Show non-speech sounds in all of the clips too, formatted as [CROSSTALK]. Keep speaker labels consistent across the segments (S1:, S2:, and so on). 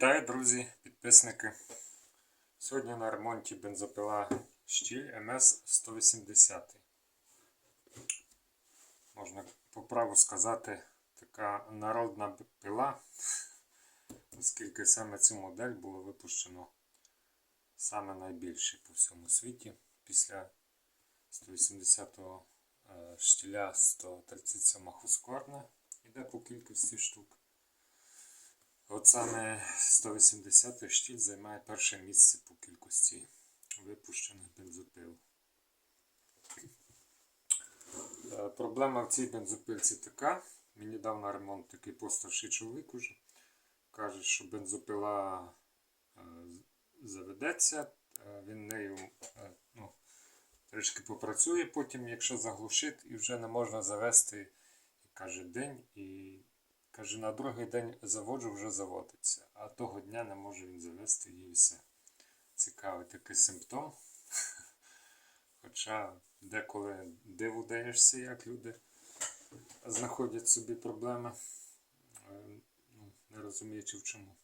S1: Вітаю, друзі, підписники. Сьогодні на ремонті бензопила Штіль МС-180. Можна по праву сказати, така народна пила, оскільки саме цю модель було випущено саме найбільше по всьому світі. Після 180-го е, штіля 137 Husqvarna іде по кількості штук. От саме 180 штіль займає перше місце по кількості випущених бензопил. Е, Проблема в цій бензопилці така. Мені дав на ремонт такий постарший чоловік уже. Каже, що бензопила е, заведеться, е, він нею ну, трішки попрацює, потім, якщо заглушить, і вже не можна завести, каже, день і Каже, на другий день заводжу вже заводиться, а того дня не може він завести її все. Цікавий такий симптом. [LAUGHS] Хоча деколи диву даєшся, як люди знаходять собі проблеми, е, ну, не розуміючи в чому.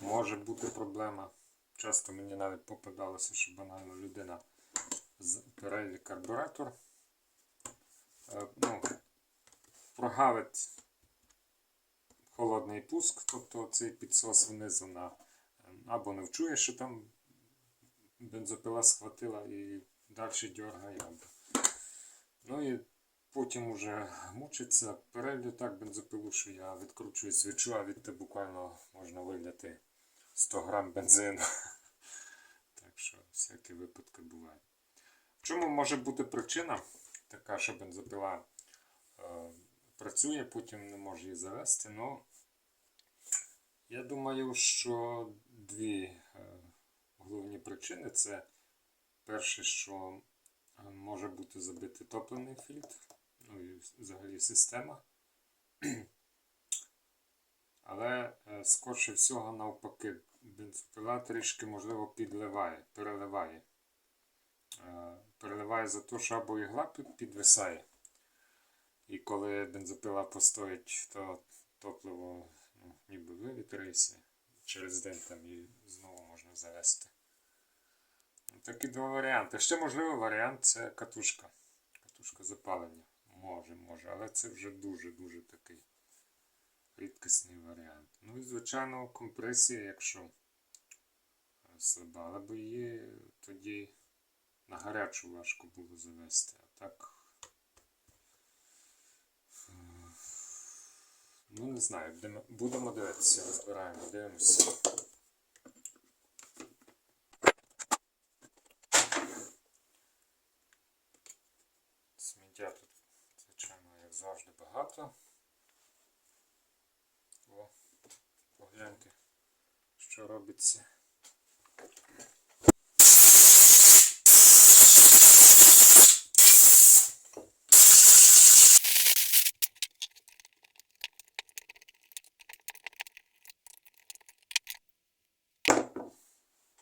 S1: Може бути проблема. Часто мені навіть попадалося, що банально людина перелі карбюратор. е, Ну, прогавить холодний пуск, тобто цей підсос внизу на або не вчує, що там бензопила схватила і далі дергає. Ну і потім уже мучиться. Перелю так бензопилу, що я відкручую свічу, а відти буквально можна виляти 100 грам бензину. [LAUGHS] Так що всякі випадки бувають. В чому може бути причина така, що бензопила е, працює, потім не може її завести. Ну, я думаю, що дві е, головні причини це перше, що е, може бути забитий топливний фільтр, ну і взагалі система. [CLEARS THROAT] Але е, скорше всього навпаки, бензопила трішки можливо підливає, переливає. Переливає за те, що або ігла підвисає. І коли бензопила постоїть, то топливо ну, ніби вивітриться. Через день там її знову можна завести. Ну, Такі два варіанти. Ще можливий варіант це катушка. Катушка запалення. Може, може, але це вже дуже-дуже такий рідкісний варіант. Ну і, звичайно, компресія, якщо е, слаба, але б її тоді на гарячу важко було завести. А так. Ну, не знаю, будемо, дивитися, розбираємо, дивимося. Сміття тут, звичайно, як завжди, багато. О, погляньте, що робиться.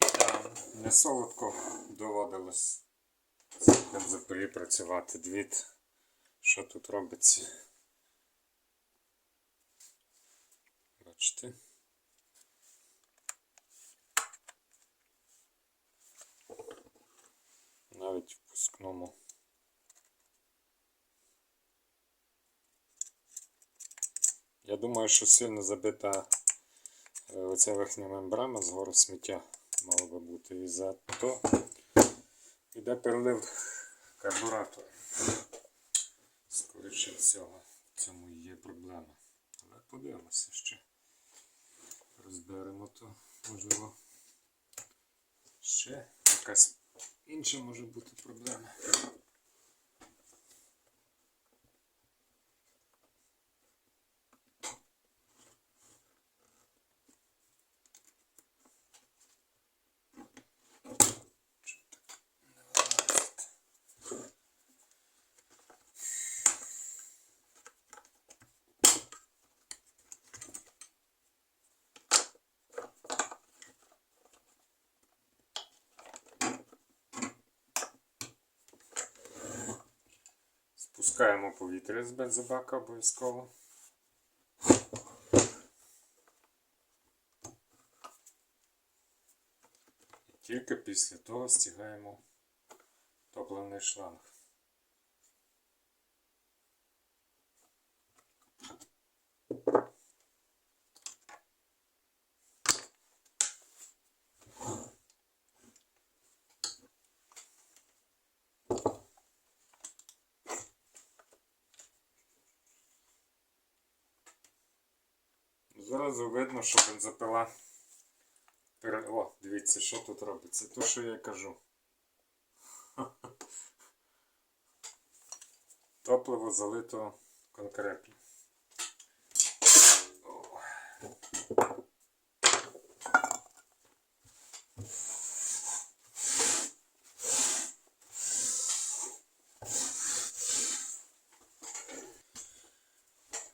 S1: Та, Не солодко доводилось цій бензопилі працювати. Двіт, що тут робиться. Бачите? Навіть в пускному. Я думаю, що сильно забита е, оця верхня мембрана згору сміття мало би бути. І за то іде перелив карбуратора. Скоріше всього, в цьому є проблема. Але подивимося ще. Розберемо то, можливо. Ще якась інша може бути проблема. Пускаємо повітря з бензобака обов'язково. І тільки після того стягаємо топлений шланг. Зразу видно, що бензопила. О, дивіться, що тут робиться. То, що я кажу. [LAUGHS] Топливо залито конкретно.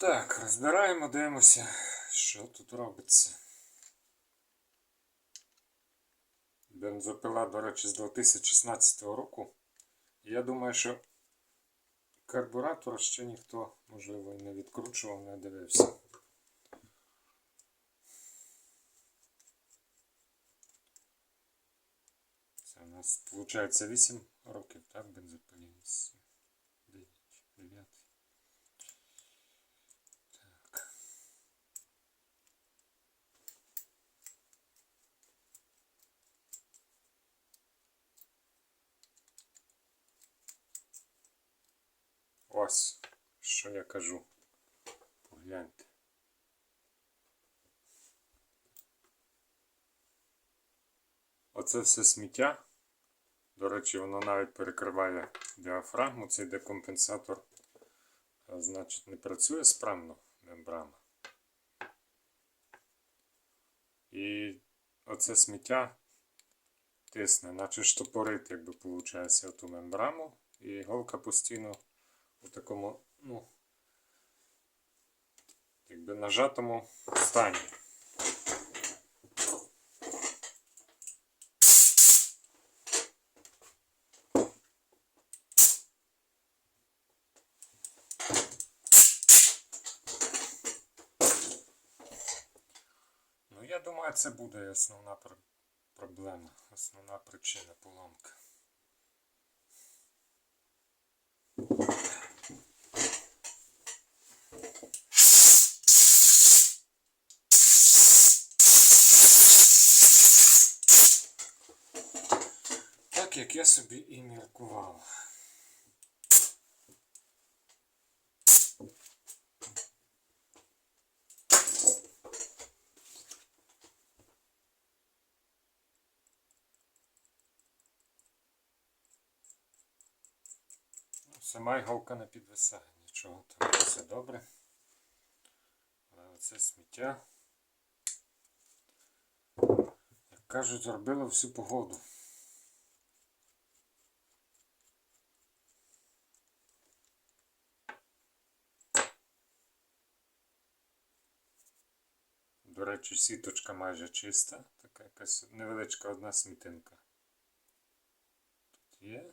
S1: Так, розбираємо, дивимося, що тут робиться. Бензопила, до речі, з 2016 року. Я думаю, що карбуратор ще ніхто, можливо, і не відкручував, не дивився. Це у нас виходить 8 років, так, бензопилі? 9. 9. Так. Ось, що я кажу. Погляньте. Оце все сміття. До речі, воно навіть перекриває діафрагму, цей декомпенсатор. Значить, не працює справно мембрана. І оце сміття тисне, наче штопорить, якби виходить, оту мембрану. І голка постійно у такому, ну, якби нажатому стані. Ну, я думаю, це буде основна проблема, основна причина поломки. Як я собі і міркував. Сама іголка не підвисає, нічого, там все добре. Але оце сміття. Як кажуть, робило всю погоду. До речі, сіточка майже чиста, така якась невеличка одна смітинка. Тут є.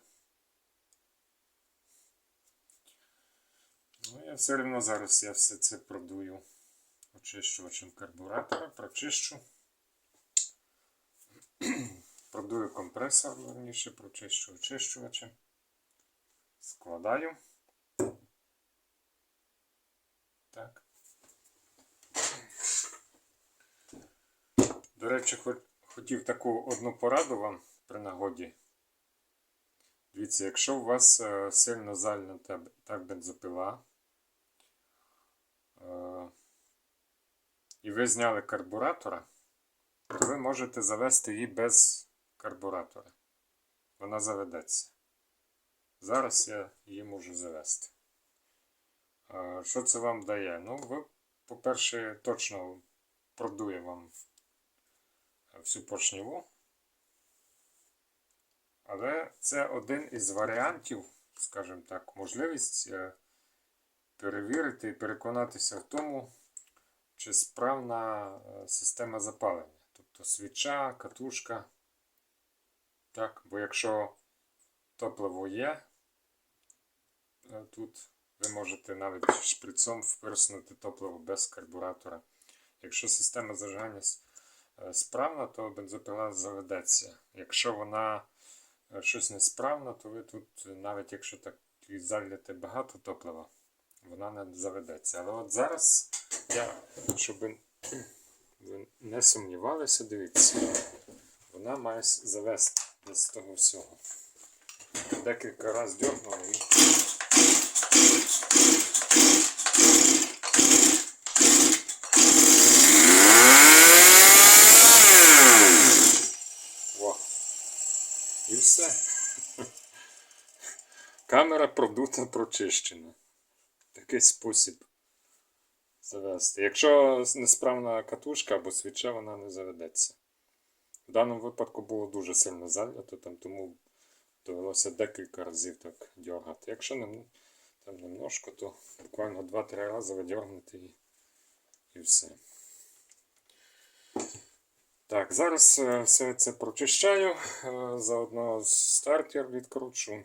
S1: Ну, я все одно зараз я все це продую очищувачем карбуратора, прочищу. [CLEARS THROAT] Продую компресор, верніше, прочищу очищувачем. Складаю. Так. До речі, хотів таку одну пораду вам при нагоді. Дивіться, якщо у вас е, сильно зальнута б- так бензопила, е, і ви зняли карбуратора, то ви можете завести її без карбуратора. Вона заведеться. Зараз я її можу завести. Е, Що це вам дає? Ну, ви, по-перше, точно продує вам всю поршневу. Але це один із варіантів, скажімо так, можливість е, перевірити і переконатися в тому, чи справна е, система запалення. Тобто свіча, катушка. Так, бо якщо топливо є, е, тут ви можете навіть шприцом впирснути топливо без карбуратора. Якщо система зажигання справна, то бензопила заведеться. Якщо вона е, щось несправна, то ви тут, е, навіть якщо так і багато топлива, вона не заведеться. Але от зараз я, щоб ви не сумнівалися, дивіться, вона має завести з того всього. Декілька разів дьорнула і. І все. Камера продута, прочищена. Такий спосіб завести. Якщо несправна катушка або свіча, вона не заведеться. В даному випадку було дуже сильно залято, там, тому довелося декілька разів так дергати. Якщо не, там немножко, то буквально 2-3 рази видергнути і, і все. Так, зараз е, все це прочищаю. Е, Заодно стартер відкручу. Е,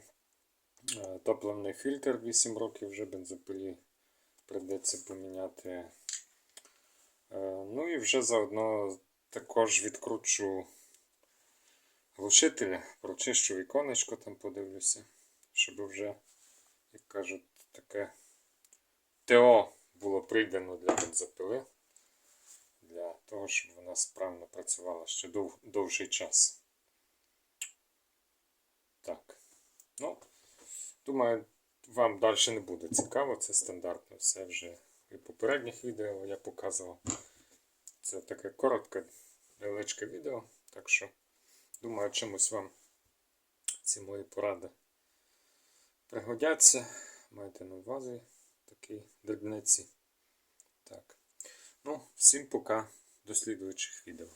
S1: Топливний фільтр 8 років вже бензопилі придеться поміняти. Ну і вже заодно також відкручу глушителя, прочищу віконечко там подивлюся, щоб вже, як кажуть, таке ТО було прийдено для бензопили, для того, щоб вона справно працювала ще дов, довший час. Так. Ну, думаю, вам далі не буде цікаво, це стандартно все вже і в попередніх відео я показував. Це таке коротке, невеличке відео, так що думаю, чимось вам ці мої поради пригодяться. Маєте на увазі такі дрібниці. Так. Ну, всім пока. До слідуючих відео.